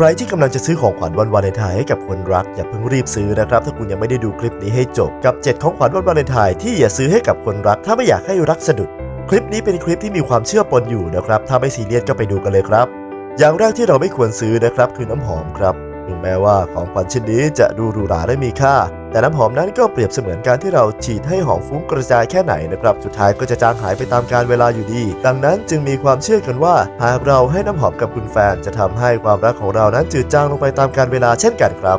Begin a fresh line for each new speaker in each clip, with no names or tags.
ใครที่กำลังจะซื้อของขวัญวันวาเลนไทน์ให้กับคนรัก อย่าเพิ่งรีบซื้อนะครับ ถ้าคุณยังไม่ได้ดูคลิปนี้ให้จบ กับ 7 ของขวัญวันวาเลนไทน์ที่อย่าซื้อให้กับคนรัก ถ้าไม่อยากให้รักสะดุด คลิปนี้เป็นคลิปที่มีความเชื่อปนอยู่นะครับ ถ้าไม่ซีเรียสก็ไปดูกันเลยครับ อย่างแรกที่เราไม่ควรซื้อนะครับคือน้ำหอมครับถึงแม้ว่าของขวัญชิ้นนี้จะดูหรูหราและมีค่า แต่น้ำหอมนั้นก็เปรียบเสมือนการที่เราฉีดให้หอมฟุ้งกระจายแค่ไหนนะครับสุดท้ายก็จะจางหายไปตามกาลเวลาอยู่ดี ดังนั้นจึงมีความเชื่อกันว่า หากเราให้น้ำหอมกับคุณแฟน จะทำให้ความรักของเรานั้นจืดจางลงไปตามกาลเวลาเช่นกันครับ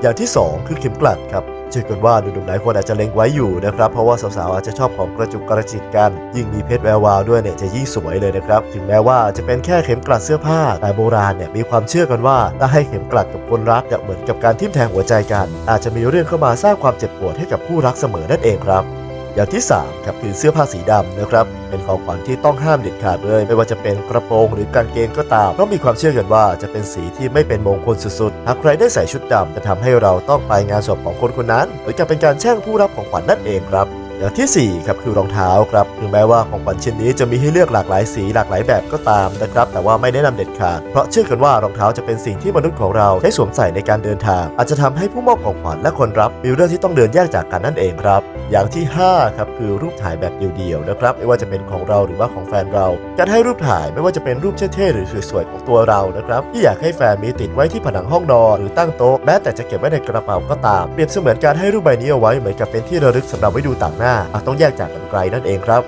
อย่างที่ 2 คือเข็มกลัดครับ ชื่อกันว่าหนุ่มๆหลายคนอาจจะเล็งไว้อยู่นะครับ เพราะว่าสาวๆอาจจะชอบของกระจุกกระจิกกัน ยิ่งมีเพชรแวววาวด้วยเนี่ยจะยิ่งสวยเลยนะครับ ถึงแม้ว่าจะเป็นแค่เข็มกลัดเสื้อผ้า แต่โบราณเนี่ยมีความเชื่อกันว่าถ้าให้เข็มกลัดกับคนรักจะเหมือนกับการทิ่มแทงหัวใจกัน อาจจะมีเรื่องเข้ามาสร้างความเจ็บปวดให้กับคู่รักเสมอนั่นเองครับ อย่างที่3ครับคือเสื้อผ้าสีดำนะครับเป็นของขวัญที่ต้องห้ามเด็ดขาดเลย ไม่ว่าจะเป็นกระโปรงหรือกางเกงก็ตามเพราะมีความเชื่อกันว่าจะเป็นสีที่ไม่เป็นมงคลสุดๆ หากใครได้ใส่ชุดดำจะทำให้เราต้องไปงานศพของคนคนนั้น หรือจะเป็นการแช่งผู้รับของขวัญนั่นเองครับ อย่างที่ 4 ครับคือรองเท้าครับถึงแม้ว่าของขวัญชิ้นนี้จะมีให้เลือกหลากหลายสีหลากหลายแบบก็ตามนะครับ แต่ว่าไม่แนะนำเด็ดขาด เพราะเชื่อกันว่ารองเท้าจะเป็นสิ่งที่มนุษย์ของเราใช้สวมใส่ในการเดินทาง อาจจะทำให้ผู้มอบของขวัญและคนรับมีเรื่องที่ต้องเดินแยกจากกันนั่นเองครับ อย่างที่ 5 ครับคือรูปถ่ายแบบเดียวๆนะครับ ไม่ว่าจะเป็นของเราหรือว่าของแฟนเรา การให้รูปถ่ายไม่ว่าจะเป็นรูปเท่ๆหรือสวยๆของตัวเรานะครับที่อยากให้แฟนมีติดไว้ที่ผนังห้องนอนหรือตั้งโต๊ะแม้แต่จะเก็บไว้ในกระเป๋าก็ตามเปรียบเสมือนการให้รูปใบนี้เอาไว้เหมือนกับเป็นที่ระลึกสำหรับไว้ดูต่างหน้าอาจต้องแยกจากกันไกลนั่นเองครับ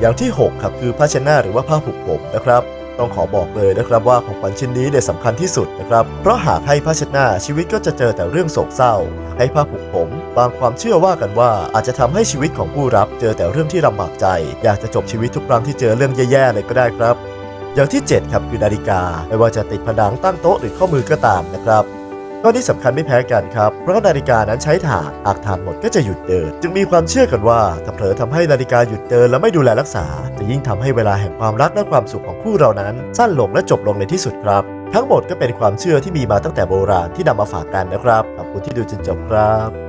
อย่างที่ 6 ครับคือผ้าเช็ดหน้าหรือว่าผ้าผูกผมนะครับ ต้องขอบอกเลยนะครับว่าของขวัญชิ้นนี้เนี่ยสำคัญที่สุดนะครับ เพราะหากให้ผ้าเช็ดหน้าชีวิตก็จะเจอแต่เรื่องโศกเศร้า ให้ผ้าผูกผมบางความเชื่อว่ากันว่าอาจจะทำให้ชีวิตของผู้รับเจอแต่เรื่องที่ลำบากใจ อยากจะจบชีวิตทุกครั้งที่เจอเรื่องแย่ๆเลยก็ได้ครับ อย่างที่ 7 ครับคือนาฬิกาไม่ว่าจะติดผนังตั้งโต๊ะหรือข้อมือก็ตามนะครับ ข้อนี้สำคัญไม่แพ้กันครับ เพราะนาฬิกานั้นใช้ถ่านหากถ่านหมดก็จะหยุดเดิน จึงมีความเชื่อกันว่าถ้าเผลอทำให้นาฬิกาหยุดเดินและไม่ดูแลรักษา จะยิ่งทำให้เวลาแห่งความรักและความสุขของคู่เรานั้น สั้นลงและจบลงในที่สุดครับ ทั้งหมดก็เป็นความเชื่อที่มีมาตั้งแต่โบราณที่นำมาฝากกันนะครับขอบคุณที่ดูจนจบครับ